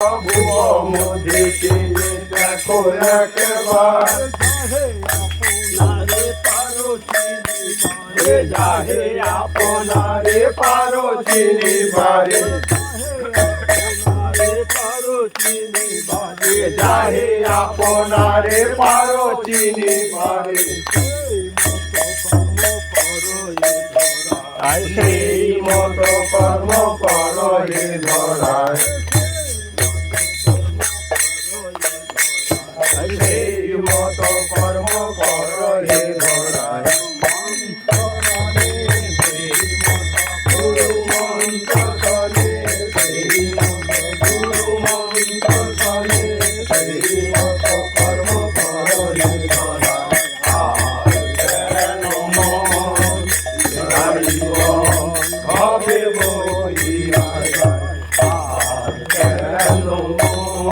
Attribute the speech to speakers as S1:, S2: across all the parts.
S1: ভুব মধ্যে দেখো একবার
S2: আপনারে পারো
S1: হে যাহে আপনারে পারো চিনিবারে
S2: আপনারে পারো চিনিবারে
S1: হে যাহে আপনারে পারো মতো কর্ম করো হে ধরায়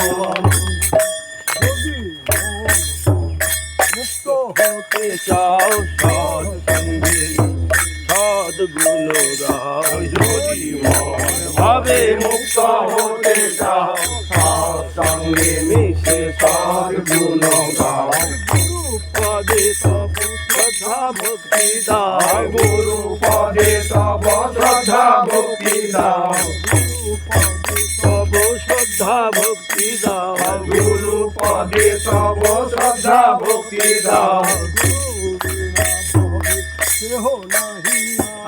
S1: গুরু
S2: হতে চাও সৎ সঙ্গে সদ্গুণ গাও ভাবে
S1: মুক্ত হতে চাও সঙ্গে মিশে সদ্গুণ গাও
S2: পদে তব শ্রদ্ধা ভক্তি দাও।
S1: গুরু পদে তব শ্রদ্ধা ভক্তি দাও।
S2: তব শ্রদ্ধা ভক্তি দাও।
S1: গুরু পদে তব শ্রদ্ধা सीधा गुरु बिना भवे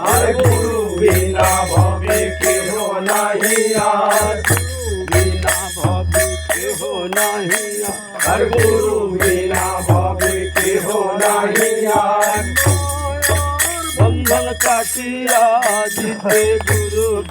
S1: हर गुरु बिना
S2: भवे के हो यार।
S1: गुरु बिना भवे केहो नहीं हर गुरु
S2: बिना भवे के हो यार बंधन
S1: काटिया जिते गुरु